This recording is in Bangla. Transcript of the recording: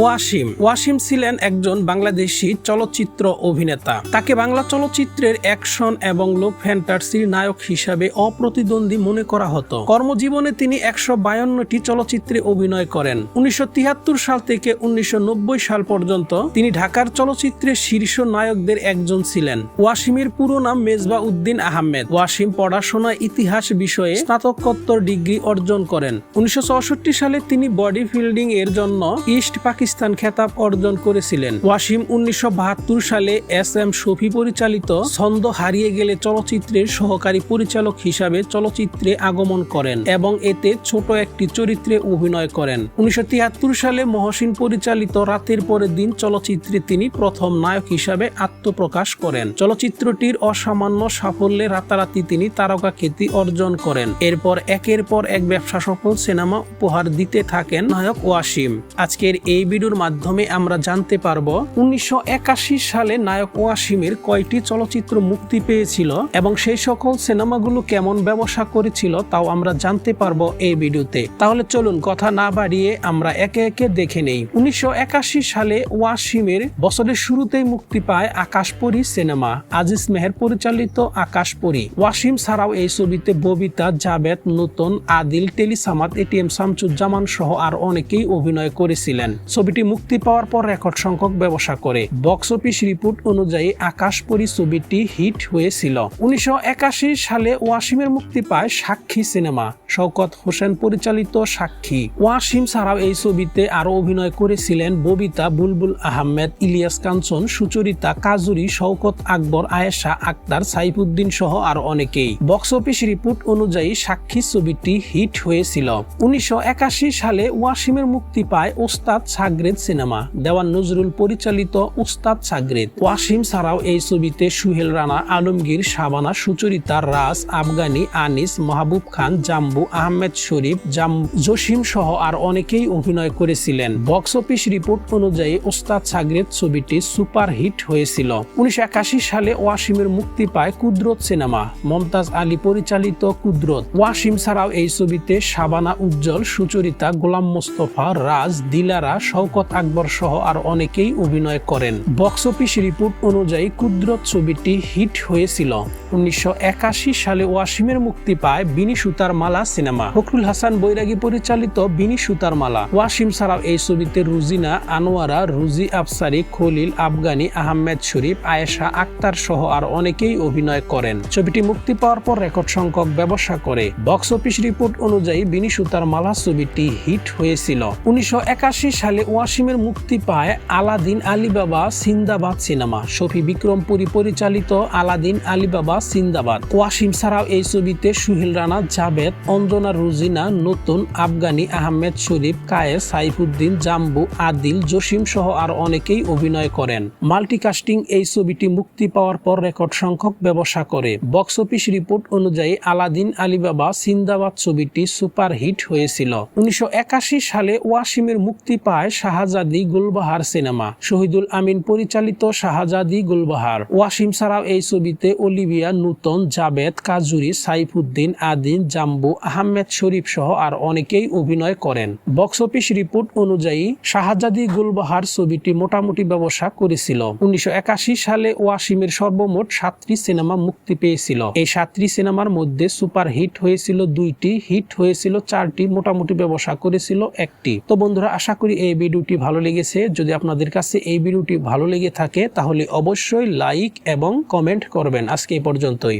ওয়াসিম। ওয়াসিম ছিলেন একজন বাংলাদেশি চলচ্চিত্র অভিনেতা। তাকে বাংলা চলচ্চিত্রের অ্যাকশন এবং লো ফ্যান্টাসির নায়ক হিসাবে অপ্রতিদ্বন্দ্বী মনে করা হতো। কর্মজীবনে তিনি একশো বায়ান্নটি চলচ্চিত্রে অভিনয় করেন। উনিশশো তিয়াত্তর সাল থেকে উনিশশো নব্বই সাল পর্যন্ত তিনি ঢাকার চলচ্চিত্রের শীর্ষ নায়কদের একজন ছিলেন। ওয়াসিমের পুরো নাম মেজবা উদ্দিন আহমেদ। ওয়াসিম পড়াশোনা ইতিহাস বিষয়ে স্নাতকোত্তর ডিগ্রি অর্জন করেন। উনিশশো চৌষট্টি সালে তিনি বডি ফিল্ডিং এর জন্য ইস্ট পাকিস্তান খেতাব অর্জন করেছিলেন। ওয়াসিম উনিশশো সালে এস এম শফি পরিচালিত ছন্দ হারিয়ে গেলে চলচ্চিত্রের সহকারী পরিচালক হিসাবে চলচ্চিত্রে আগমন করেন এবং এতে ছোট একটি চরিত্রে অভিনয় করেন। উনিশশো সালে মহসিন পরিচালিত রাতের পরের দিন চলচ্চিত্রে তিনি প্রথম নায়ক হিসাবে আত্মপ্রকাশ করেন। চলচ্চিত্রটির অসামান্য সাফল্যে রাতারাতি তিনি তারকা খ্যাতি অর্জন করেন। এরপর একের পর এক ব্যবসা সফল সিনেমা উপহার দিতে থাকেন নায়ক ওয়াসিম। আজকের এই ভিডিওর মাধ্যমে আমরা জানতে পারব, উনিশশো সালে নায়ক ওয়াসিমের কয়টি চলচ্চিত্র মুক্তি পেয়েছিল এবং সেই সকল সিনেমাগুলো কেমন ব্যবসা করেছিল তাও আমরা জানতে পারব এই ভিডিওতে। তাহলে চলুন কথা না বাড়িয়ে আমরা একে একে দেখে নেই। উনিশশো সালে ওয়াসিমের বছরের শুরুতেই মুক্তি পায় আকাশপরী সিনেমা। আজিজ মেহের পরিচালিত আকাশপরী। ওয়াসিম ছাড়াও এই ছবিতে ববিতা, জাবেদ, নতুন, আদিল টেলিসামাত এটিএম শামসুজ্জামান সহ আর অনেকেই অভিনয় করেছিলেন। ছবিটি মুক্তি পাওয়ার পর রেকর্ড সংখ্যক ব্যবসা করে। বক্স অফিস রিপোর্ট অনুযায়ী আকাশপরী ছবিটি হিট হয়েছিল। উনিশশো সালে ওয়াসিমের মুক্তি পায় সাক্ষী সিনেমা। শওকত হোসেন পরিচালিত সাক্ষী। ওয়াসিম ছাড়াও এই ছবিতে আরও অভিনয় করেছিলেন ববিতা বুলবুল আহমেদ, ইলিয়াস কাঞ্চন, সুচরিতা কাজুরি, শওকত আকবর, আয়েশা আক্তার, সাইফুদ্দিন সহ আর অনেকেই। বক্স অফিস রিপোর্ট অনুযায়ী সাক্ষী ছবিটি হিট হয়েছিল। উনিশশো একাশি সালে ওয়াসিমের মুক্তি পায় ওস্তাদ সাগরেদ সিনেমা, দেওয়ান নজরুল পরিচালিত উস্তাদ সাগরেদ। ওয়াসিম ছাড়াও এই ছবিতে সুহেল রানা, আলমগীর, শাবানা, সুচরিতা, রাজ, আফগানি, আনিস, মাহবুব খান, জাম্বু, আহমেদ শরীফ, জাম, জসিম সহ আর অনেকেই অভিনয় করেছিলেন। বক্স অফিস রিপোর্ট অনুযায়ী ওস্তাদ সাগরেদ ছবিটি সুপার হিট হয়েছিল। উনিশশো একাশি সালে ওয়াসিমের মুক্তি পায় কুদরত সিনেমা, মমতাজ আলী পরিচালিত কুদরত। ওয়াসিম ছাড়াও এই ছবিতে শাবানা উজ্জ্বল, সুচরিতা, গোলাম মোস্তফা, রাজ, দিলারা শওকত আকবর সহ আর অনেকেই অভিনয় করেন। বক্স অফিস রিপোর্ট অনুযায়ী কুদরত ছবিটি হিট হয়েছিল। উনিশশো সালে ওয়াসিমের মুক্তি পায় বিনি সুতার মালা সিনেমা। ফখরুল হাসান বৈরাগী পরিচালিত বিনি সুতার মালা ওয়াসিম ছাড়াও এই ছবিতে রুজিনা, আনোয়ারা, রুজি আফসারি, খলিল, আফগানি, আহমেদ শরীফ, আয়েশা আক্তার সহ আর অনেকেই অভিনয় করেন। ছবিটি মুক্তি পাওয়ার পর রেকর্ড সংখ্যক ব্যবসা করে। বক্স অফিস রিপোর্ট অনুযায়ী বিনি সুতার মালা ছবিটি হিট হয়েছিল। উনিশশো একাশি সালে ওয়াসিমের মুক্তি পায় Aladdin Alibaba Sinbad cinema. Shafi Bikrampuri পরিচালিত আলাদিন আলিবাবা সিন্দাবাদ। ওয়াসিম ছাড়াও এই ছবিতে সুহেল রানা, জাভেদ, অঞ্জনা রুজিনা, নতুন আফগানি আহমেদ শরীফ কায়ে সাইফুদ্দিন, জাম্বু, আদিল, জসিম সহ আর অনেকেই অভিনয় করেন। মাল্টিকাস্টিং এই ছবিটি মুক্তি পাওয়ার পর রেকর্ড সংখ্যক ব্যবসা করে। বক্স অফিস রিপোর্ট অনুযায়ী আলাদিন আলিবাবা সিন্দাবাদ ছবিটি সুপার হিট হয়েছিল। উনিশশো একাশি সালে ওয়াসিমের মুক্তি পায় শাহজাদি গুলবাহার সিনেমা। শহীদুল আমিন পরিচালিত শাহজাদি গুলবাহার। ওয়াসিম ছাড়াও এই ছবিতে অলিভিয়া নূতন, জাবেদ কাজুরি, সাইফুদ্দিন, আদিন, জাম্বু, আহমেদ শরীফ সহ আর অনেকেই অভিনয় করেন। বক্স অফিস রিপোর্ট অনুযায়ী শাহজাদি গুলবাহার ছবিটি মোটামুটি ব্যবসা করেছিল। উনিশশো একাশি সালে ওয়াসিমের সর্বমোট সাতটি সিনেমা মুক্তি পেয়েছিল। এই সাতটি সিনেমার মধ্যে সুপার হিট হয়েছিল দুইটি, হিট হয়েছিল চারটি, মোটামুটি ব্যবসা করেছিল একটি। তো বন্ধুরা, আশা করি এই ভিডিওটি ভালো লেগেছে, যদি আপনাদের কাছে এই ভিডিওটি ভালো লেগে থাকে, তাহলে অবশ্যই লাইক এবং কমেন্ট করবেন। আজকে এই পর্যন্তই।